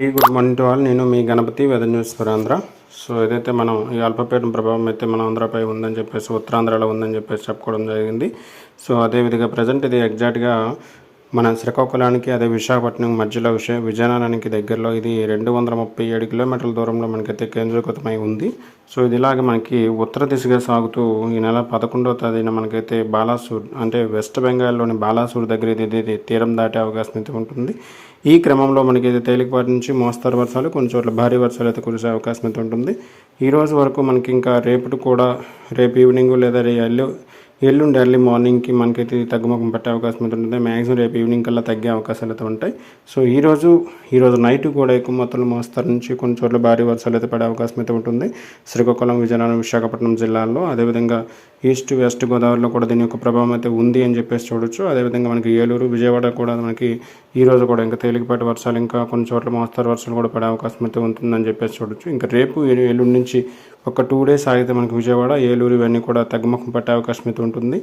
ఈ good morning to all. నేను మీ Ganapathi weather news for Andhra so ఏదైతే మనం ఈ అల్పపీడన ప్రభావం అయితే మన ఆంధ్రపై ఉందని చెప్పేసి ఉత్తరాంధ్రలో ఉందని చెప్పేసి చెప్పుకోవడం జరిగింది. సో అదేవిధంగా ప్రజెంట్ ఇది ఎగ్జాక్ట్గా మన శ్రీకాకుళానికి అదే విశాఖపట్నం మధ్యలో విష విజయనగరానికి దగ్గరలో ఇది రెండు వందల ముప్పై ఏడు కిలోమీటర్ల దూరంలో మనకైతే కేంద్రీకృతమై ఉంది. సో ఇది ఇలాగ మనకి ఉత్తర దిశగా సాగుతూ ఈ నెల పదకొండవ తేదీన మనకైతే బాలాసూర్ అంటే వెస్ట్ బెంగాల్లోని బాలాసూర్ దగ్గర ఇది తీరం దాటే అవకాశం అయితే ఉంటుంది. ఈ క్రమంలో మనకి ఇది తేలికపాటి నుంచి మోస్తరు వర్షాలు కొన్ని చోట్ల భారీ వర్షాలు అయితే కురిసే అవకాశం అయితే ఉంటుంది. ఈ రోజు వరకు మనకి ఇంకా రేపటి కూడా రేపు ఈవినింగ్ లేదా ఎల్లు ఎల్లుండి ఎర్లీ మార్నింగ్కి మనకైతే తగ్గుముఖం పట్టే అవకాశం అయితే ఉంటుంది. మ్యాక్సిమం రేపు ఈవినింగ్ కల్లా తగ్గే అవకాశాలు అయితే ఉంటాయి. సో ఈరోజు ఈరోజు నైట్ కూడా ఎక్కువ మొత్తంలో మోస్తరు నుంచి కొన్ని చోట్ల భారీ వర్షాలు అయితే పడే అవకాశం అయితే ఉంటుంది. శ్రీకాకుళం విజయనగరం విశాఖపట్నం జిల్లాల్లో అదేవిధంగా ఈస్ట్ వెస్ట్ గోదావరిలో కూడా దీని యొక్క ప్రభావం అయితే ఉంది అని చెప్పేసి చూడొచ్చు. అదేవిధంగా మనకి ఏలూరు విజయవాడ కూడా మనకి ఈ రోజు కూడా ఇంకా తేలికపాటి వర్షాలు ఇంకా కొన్ని చోట్ల మోస్తరు వర్షాలు కూడా పడే అవకాశం అయితే ఉంటుందని చెప్పేసి చూడొచ్చు. ఇంకా రేపు ఏలూరు నుంచి ఒక టూ డేస్ ఆగితే మనకి విజయవాడ ఏలూరు ఇవన్నీ కూడా తగ్గుముఖం పట్టే అవకాశం అయితే ఉంటుంది.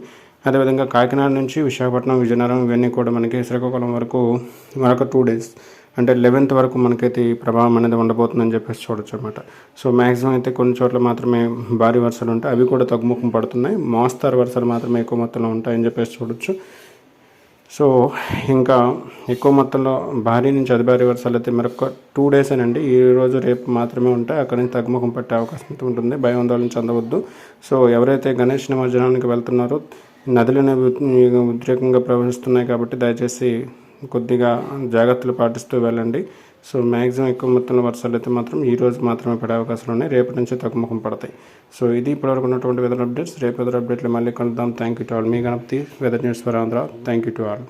అదేవిధంగా కాకినాడ నుంచి విశాఖపట్నం విజయనగరం ఇవన్నీ కూడా మనకి శ్రీకాకుళం వరకు మరొక టూ డేస్ అంటే లెవెన్త్ వరకు మనకైతే ఈ ప్రభావం అనేది ఉండబోతుందని చెప్పేసి చూడొచ్చు అనమాట సో మ్యాక్సిమం అయితే కొన్ని చోట్ల మాత్రమే భారీ వర్షాలు ఉంటాయి. అవి కూడా తగ్గుముఖం పడుతున్నాయి. మోస్తారు వర్షాలు మాత్రమే ఎక్కువ మొత్తంలో ఉంటాయని చెప్పేసి చూడొచ్చు. సో ఇంకా ఎక్కువ మొత్తంలో భారీ నుంచి అతి భారీ వర్షాలు అయితే మరొక టూ డేస్ అండి ఈ రోజు రేపు మాత్రమే ఉంటాయి. అక్కడి నుంచి తగ్గుముఖం పట్టే అవకాశం అయితే ఉంటుంది. భయం ఆందోళన చెందవద్దు. సో ఎవరైతే గణేష్ నిమజ్జనానికి వెళ్తున్నారో నదులు అనేవి ఉద్రేకంగా ప్రవహిస్తున్నాయి కాబట్టి దయచేసి కొద్దిగా జాగ్రత్తలు పాటిస్తూ వెళ్ళండి. సో మ్యాక్సిమం ఎక్కువ మొత్తంలో వర్షాలు అయితే మాత్రం ఈ రోజు మాత్రమే పడే అవకాశాలు ఉన్నాయి. రేపటి నుంచి తగ్గుముఖం పడతాయి. సో ఇది ఇప్పటివరకు ఉన్నటువంటి వెదర్ అప్డేట్స్ రేపు వెదర్ అప్డేట్లు మళ్ళీ కలుద్దాం. Thank you to all me Ganapathi weather news for Andhra thank you to all